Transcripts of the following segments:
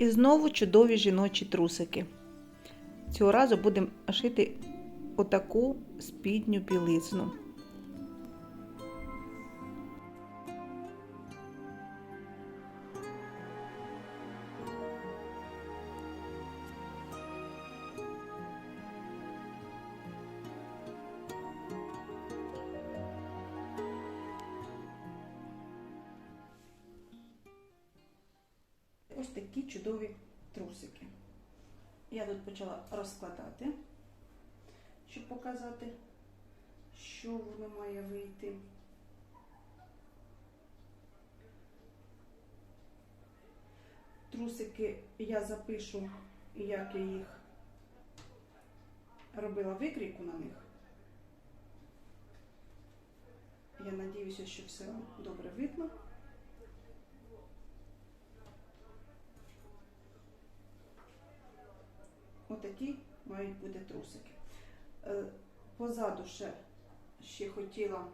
І знову чудові жіночі трусики. Цього разу будемо шити отаку спідню білизну. Трусики я запишу, як я їх робила викрійку на них. Я надіюся, що все добре видно. Отакі мають бути трусики. Е, Позаду ще, ще хотіла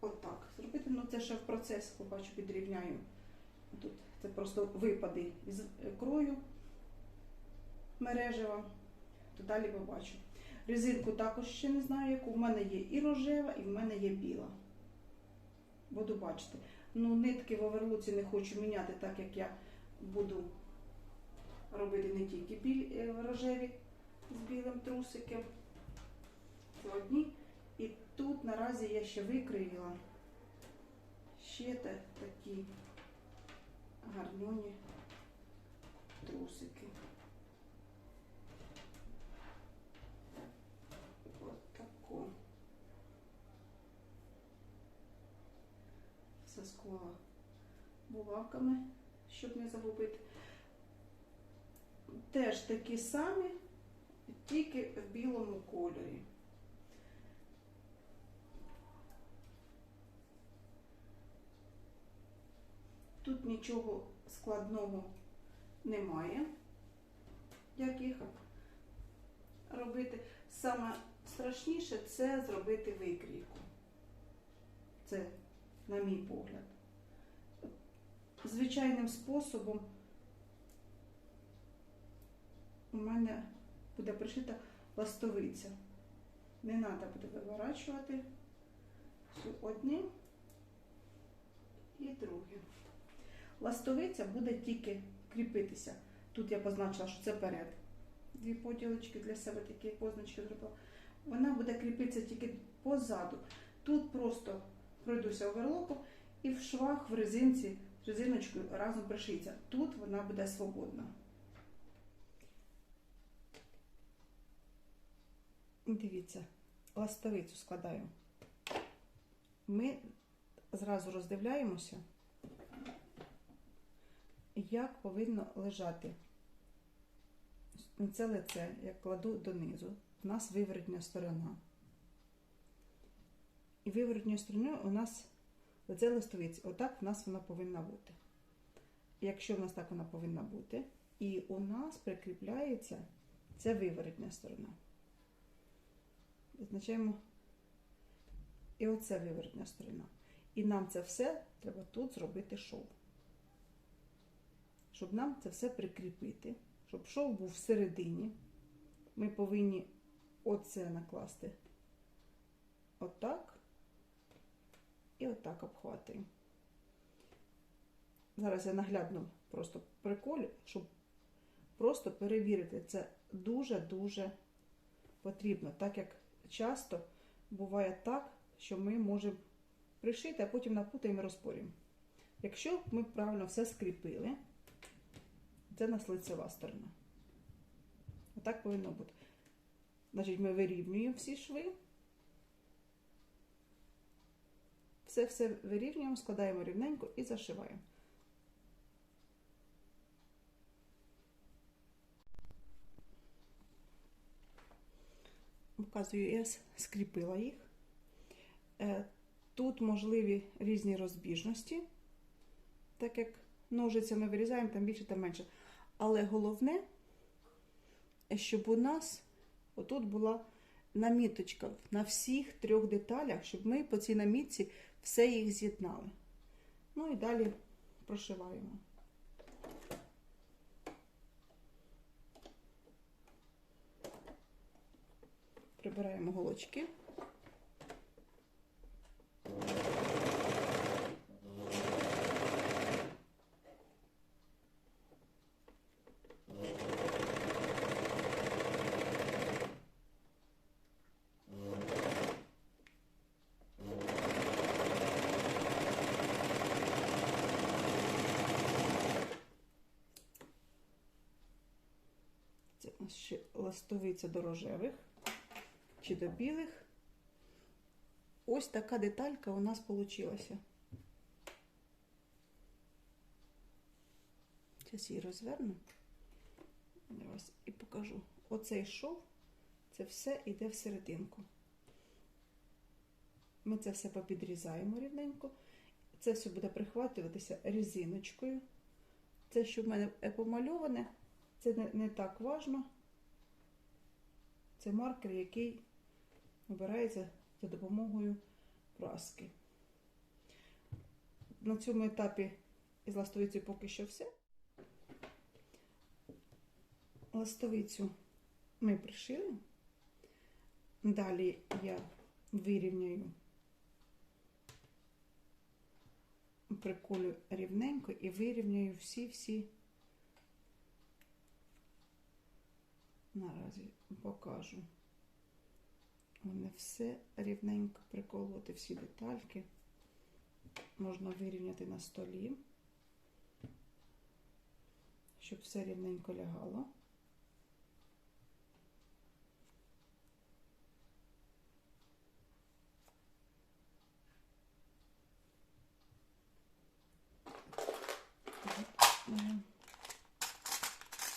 отак зробити. Ну це ще в процес, побачу, підрівняю. Тут це просто випади із крою мережева, то далі побачу. Резинку також ще не знаю, яку. В мене є і рожева, і в мене є біла. Буду бачити. Ну, нитки в оверлуці не хочу міняти, так як я буду робити не тільки біль, е, рожеві з білим трусиком. Це одні. І тут наразі я ще викривила ще такі гарнюні трусики. От таку. Все склала булавками, щоб не загубити теж такі самі, тільки в білому кольорі. Тут нічого складного немає, як їх робити. Саме страшніше це зробити викрійку. Це, на мій погляд. Звичайним способом у мене буде пришита ластовиця. Не треба буде виворачувати одне і друге. Ластовиця буде тільки кріпитися. Тут я позначила, що це перед. Дві поділочки для себе такі позначки зробила. Вона буде кріпитися тільки позаду. Тут просто пройдуся оверлоком і в швах в резинці резиночкою разом пришиться. Тут вона буде свободна. Дивіться, ластовицю складаю. Ми зразу роздивляємося, як повинно лежати це лице, я кладу донизу. У нас виворотня сторона. І виворотньою стороною у нас лице листовиці. Отак в нас вона повинна бути. Якщо в нас так вона повинна бути, і у нас прикріпляється це виворотня сторона. Визначаємо і оце виворотня сторона. І нам це все треба тут зробити шов. Щоб нам це все прикріпити, щоб шов був всередині, ми повинні оце накласти отак і отак обхватуємо. Зараз я наглядно просто приколю, щоб просто перевірити, це дуже-дуже потрібно, так як часто буває так, що ми можемо пришити, а потім напутаємо і розпорюємо. Якщо ми правильно все скріпили, це у нас лицева сторона. Отак повинно бути. Значить, ми вирівнюємо всі шви. Все-все вирівнюємо, складаємо рівненько і зашиваємо. Показую, я скріпила їх. Е, Тут можливі різні розбіжності, так як ножицями вирізаємо, там більше, там менше. Але головне, щоб у нас отут була наміточка на всіх трьох деталях, щоб ми по цій намітці все їх з'єднали. Ну і далі прошиваємо. Прибираємо голочки. Ластовиця до рожевих чи до білих. Ось така деталька у нас вийшла. Зараз її розверну для вас і покажу. Оцей шов, це все йде всерединку. Ми це все попідрізаємо рівненько. Це все буде прихватуватися резиночкою. Це, що в мене помальоване, це не, не так важно. Це маркер, який обирається за допомогою праски. На цьому етапі із ластовицею поки що все. Ластовицю ми пришили. Далі я вирівняю, приколю рівненько і вирівняю всі-всі. Наразі покажу. Мене все рівненько приколоти всі детальки. Можна вирівняти на столі, щоб все рівненько лягало.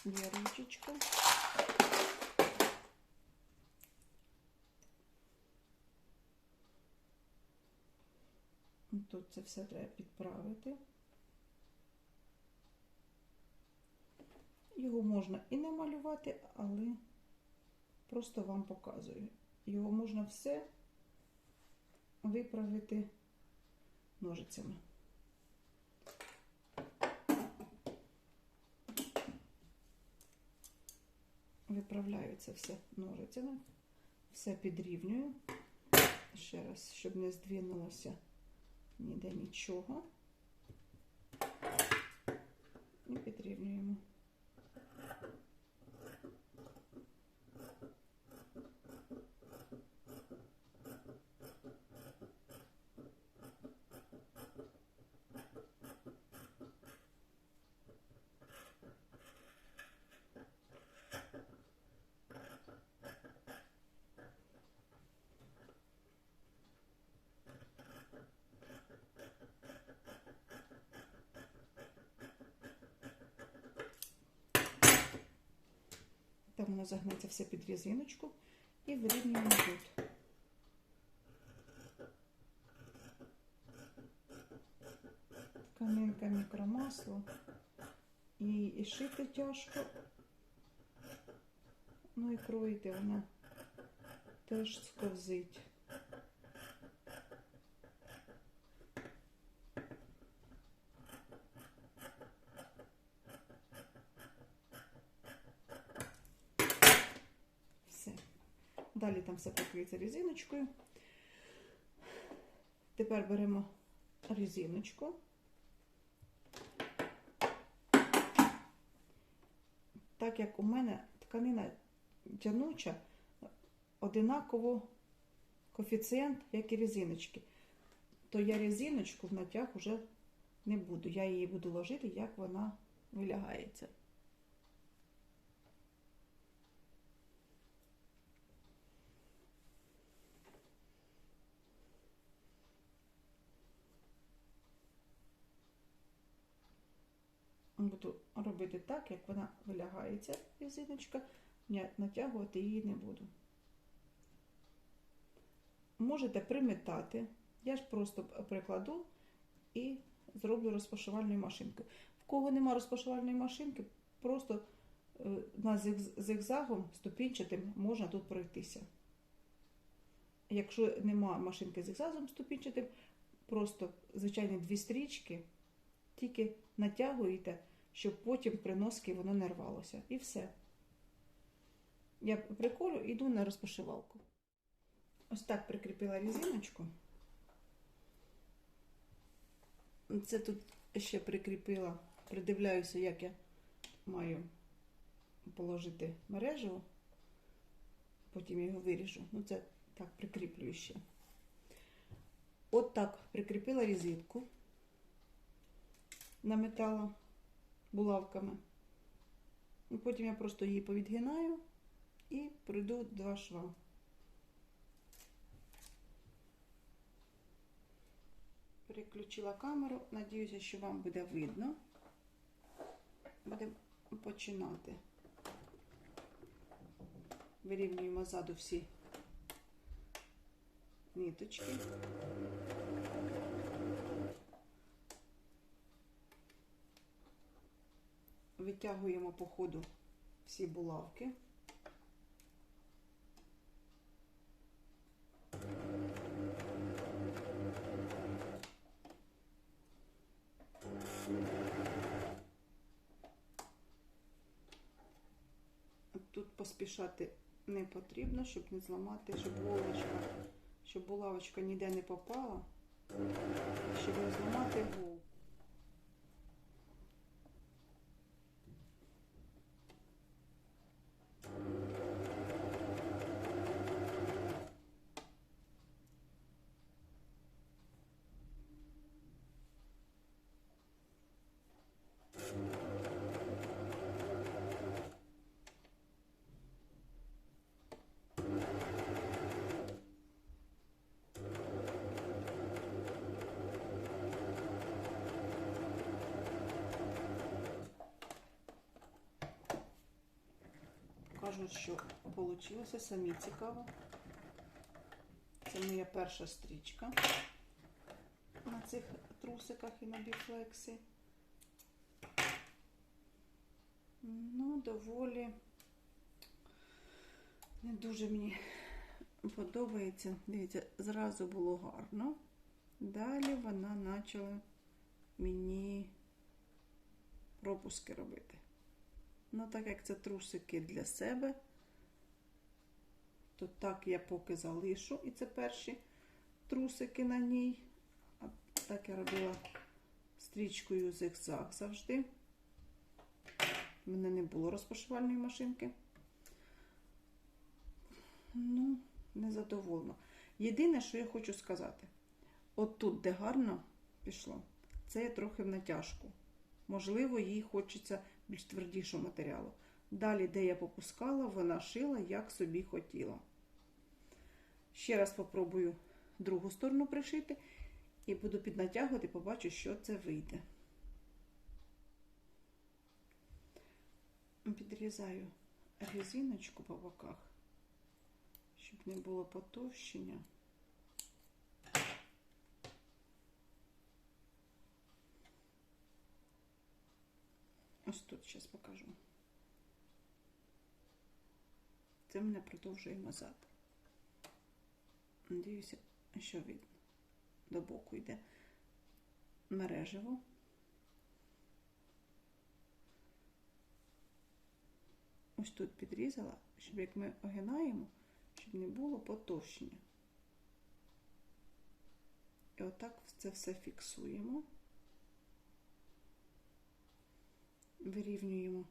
Є ручечка. Тут це все треба підправити. Його можна і не малювати, але просто вам показую. Його можна все виправити ножицями. Виправляю це все ножицями, все підрівнюю. Ще раз, щоб не здвинулося ніде нічого. І підрівнюємо. Там воно загнеться все під різиночку і вирівнюємо тут. Тканинка мікромасло. І, і шити тяжко. Ну і кроїти вона теж сковзить. Все. Далі там все покриється резиночкою. Тепер беремо резиночку. Так як у мене тканина тянуча, одинаково коефіцієнт, як і резиночки, то я резиночку в натяг уже не буду. Я її буду ложити, як вона вилягається. Буду робити так, як вона вилягається, резиночка, я натягувати її не буду. Можете приметати, я ж просто прикладу і зроблю розпашувальною машинкою. В кого нема розпашувальної машинки, просто е, на зигзагом ступінчатим можна тут пройтися. Якщо нема машинки зигзагом ступінчатим, просто звичайні дві стрічки, тільки натягуєте, щоб потім при носці воно не рвалося. І все. Я приколю, йду на розпашивалку. Ось так прикріпила резиночку. Це тут ще прикріпила, придивляюся, як я маю положити мережево. Потім його виріжу. Ну, це так прикріплюю ще. От так прикріпила резинку на метало булавками. І потім я просто її повідгинаю і пройду два шва. Переключила камеру. Надіюся, що вам буде видно. Будемо починати. Вирівнюємо ззаду всі ниточки. Витягуємо по ходу всі булавки. Тут поспішати не потрібно, щоб не зламати, щоб голочка, щоб булавочка ніде не попала, щоб не зламати гол. Кажуть, що вийшло, самі цікаво. Це моя перша стрічка на цих трусиках і на біфлексі. Ну, доволі не дуже мені подобається. Дивіться, зразу було гарно. Далі вона почала мені пропуски робити. Ну, так як це трусики для себе, то так я поки залишу. І це перші трусики на ній. А так я робила стрічкою зигзаг завжди. У мене не було розпашувальної машинки. Ну, незадоволена. Єдине, що я хочу сказати, от тут, де гарно пішло, це я трохи в натяжку. Можливо, їй хочеться більш твердішого матеріалу. Далі, де я попускала, вона шила, як собі хотіла. Ще раз попробую другу сторону пришити і буду піднатягувати, побачу, що це вийде. Підрізаю резиночку по боках, щоб не було потовщення. Ось тут зараз покажу. Це мене продовжує мазати. Надіюся, що видно. До боку йде мережево. Ось тут підрізала, щоб як ми огинаємо, щоб не було потовщення. І отак це все фіксуємо. Вирівнюємо,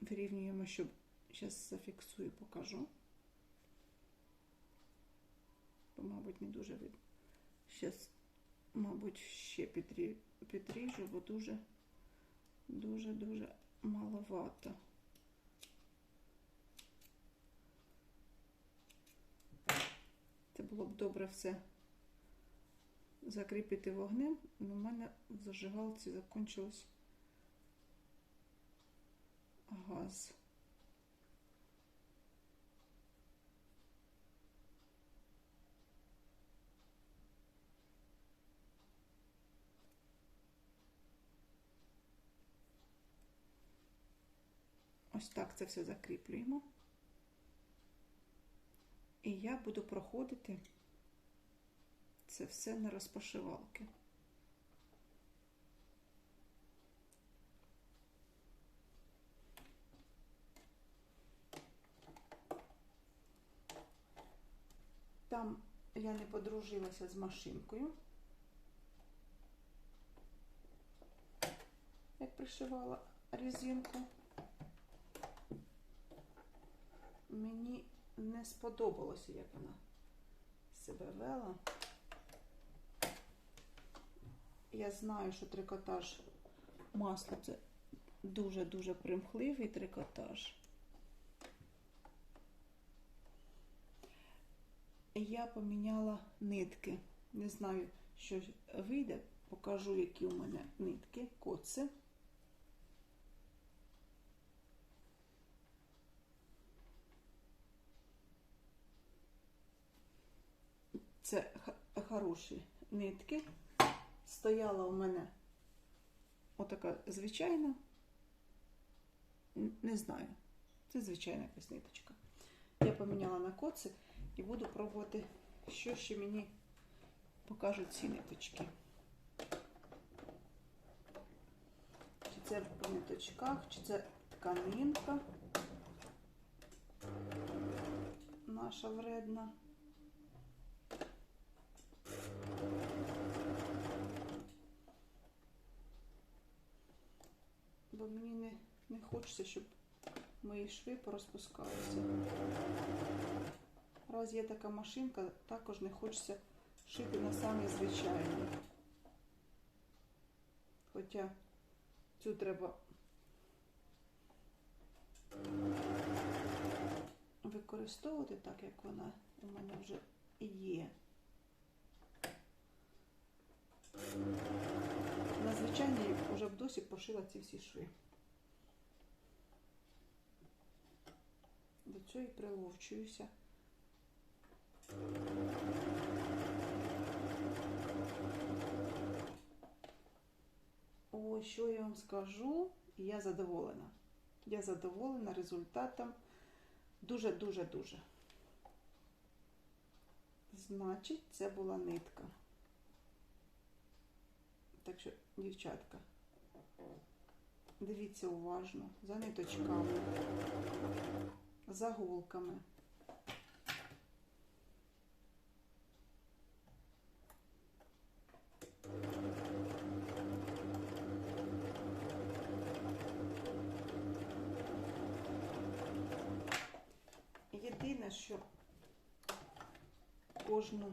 вирівнюємо, щоб зараз зафіксую, покажу. Бо, мабуть, не дуже видно. Зараз, мабуть, ще підріжу, бо дуже, дуже-дуже маловато. Це було б добре все закріпити вогнем, але в мене в зажигалці закінчилось газ. Ось так це все закріплюємо. І я буду проходити це все на розпашивалки. Там я не подружилася з машинкою. Як пришивала резинку. Мені не сподобалося, як вона себе вела. Я знаю, що трикотаж масло це дуже-дуже примхливий трикотаж. Я поміняла нитки. Не знаю, що вийде. Покажу, які у мене нитки, коци. Це хороші нитки. Стояла у мене отака звичайна. Не знаю. Це звичайна якась ниточка. Я поміняла на коци і буду пробувати, що ще мені покажуть ці ниточки. Чи це по ниточках, чи це тканинка наша вредна. Бо мені не, не хочеться, щоб мої шви порозпускалися. Раз є така машинка, також не хочеться шити на самі звичайні. Хоча цю треба використовувати так, як вона у мене вже є. На звичайній вже б досі пошила ці всі шви. До цього і приловчуюся. Ось що я вам скажу, я задоволена. Я задоволена результатом. Дуже-дуже-дуже. Значить, це була нитка. Так що, дівчатка, дивіться уважно за ниточками, за голками. Що кожну,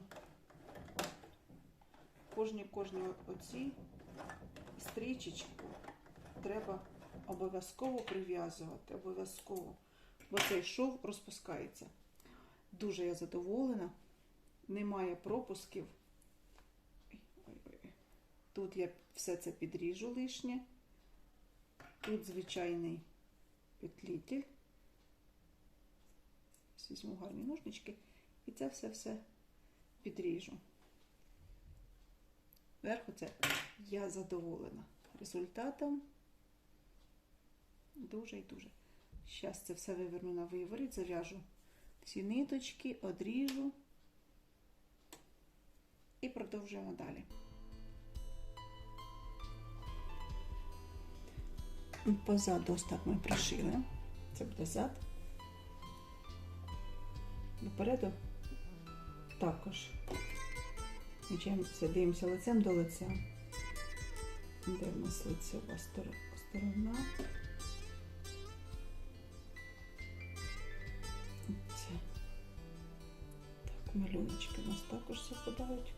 кожні кожні оці стрічечку треба обов'язково прив'язувати, обов'язково, бо цей шов розпускається. Дуже я задоволена, немає пропусків. Тут я все це підріжу лишнє. Тут звичайний петлітель. Візьму гарні ножнички і це все-все підріжу. Вверху це я задоволена результатом. Дуже і дуже. Зараз це все виверну на виворіт, зав'яжу всі ниточки, одріжу і продовжуємо далі. Позаду ось ми пришили. Це буде зад. Допереду також. Включаємося, дивимося лицем до лиця. Де в нас лицева сторона? Так, малюночки у нас також совпадають.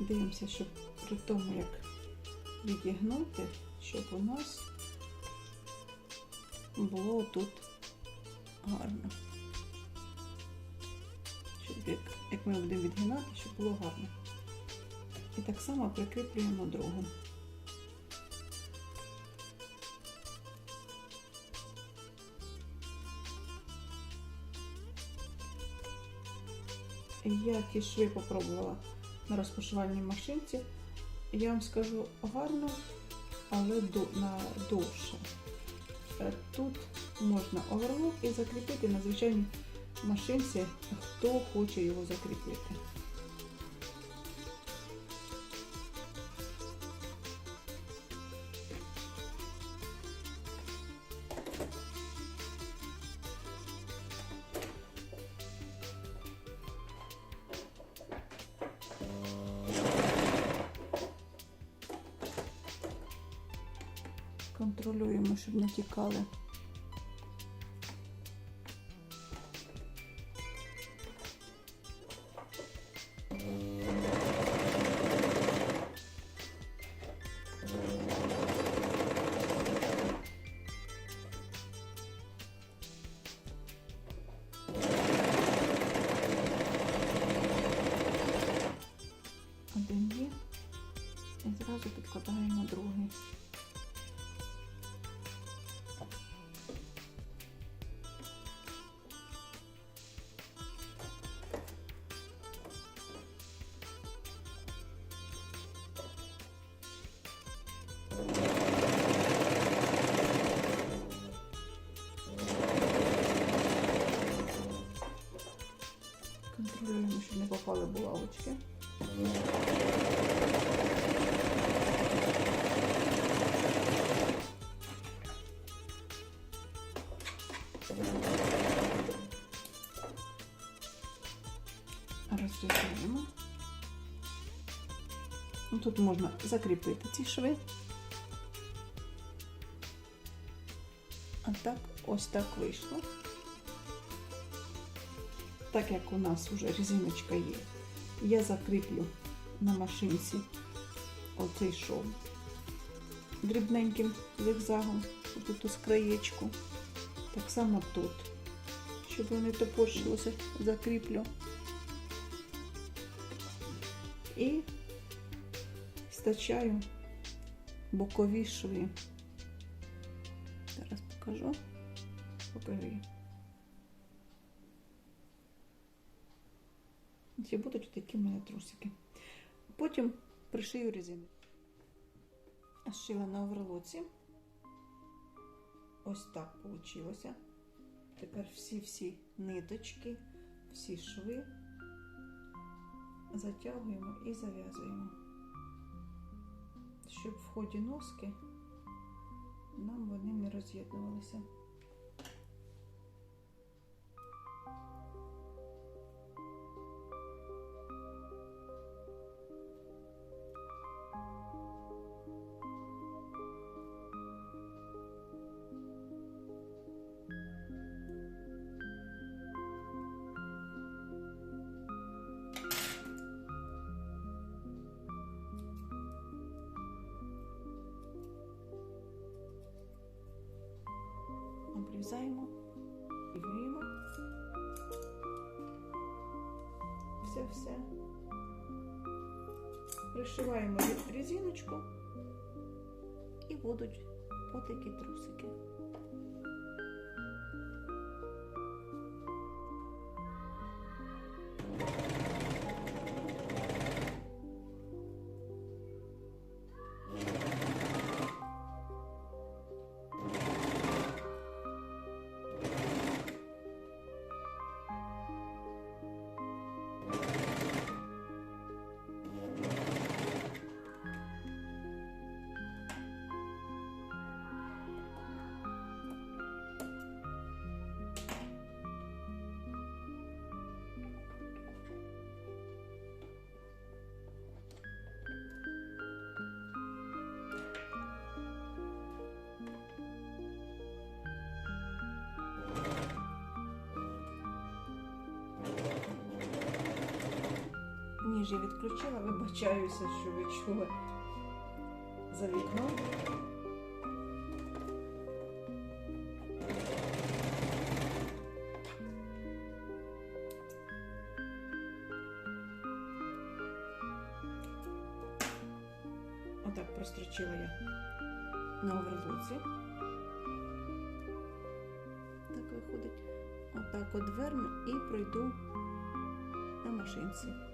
Дивимося, щоб при тому, як відігнути, щоб у нас було тут гарно. Щоб як, як ми будемо відгинати, щоб було гарно. І так само прикріплюємо другу. Я ті шви попробувала на розпашувальній машинці. Я вам скажу гарно, але на довше. Е, Тут можна оверлок і закріпити на звичайній машинці, хто хоче його закріпити. Контролюємо, щоб не тікали. Булавочки. Розрізаємо. Ну, Тут можна закріпити ці шви. А так, ось так вийшло. Так як у нас вже резиночка є, я закріплю на машинці оцей шов дрібненьким зигзагом, тут з. Так само тут, щоб не топорщилося, закріплю. І стачаю бокові шви. Зараз покажу. Покажи. Ці будуть такі в трусики. Потім пришию резину. Шила на оверлоці. Ось так вийшло. Тепер всі-всі ниточки, всі шви затягуємо і зав'язуємо, щоб в ході носки нам вони не роз'єднувалися. Все-все. Пришиваємо резиночку і будуть отакі Ніж я відключила, вибачаюся, що ви чули за вікном. Отак прострочила я на оверлоці. Так виходить. Отак от верну і пройду на машинці.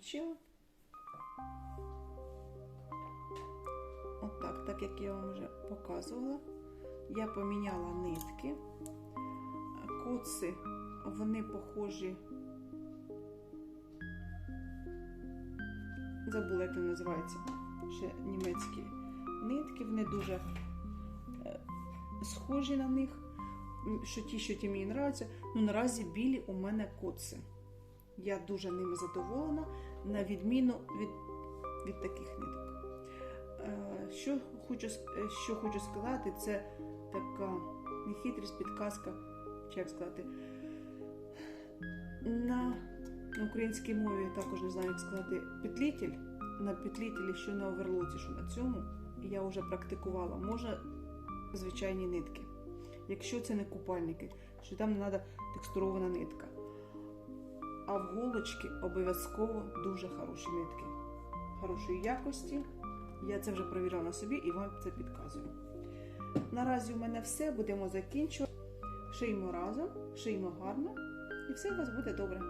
Прострочила. Отак, так як я вам вже показувала. Я поміняла нитки. Коци, вони похожі. Забула, як вони називаються. Ще німецькі нитки, вони дуже е, схожі на них. Що ті, що ті мені нравляться. Ну, наразі білі у мене коци. Я дуже ними задоволена, на відміну від, від таких ниток. Е, Що хочу, е, що хочу сказати, це така не хитрість, підказка, чи як сказати. На, українській мові також не знаю, як сказати петлітель. На петлітелі, що на оверлоці, що на цьому, я вже практикувала. Можна звичайні нитки. Якщо це не купальники, що там не треба текстурована нитка. А в голочки обов'язково дуже хороші нитки. Хорошої якості. Я це вже перевіряла на собі і вам це підказую. Наразі у мене все, будемо закінчувати. Шиймо разом, шиємо гарно, і все у вас буде добре.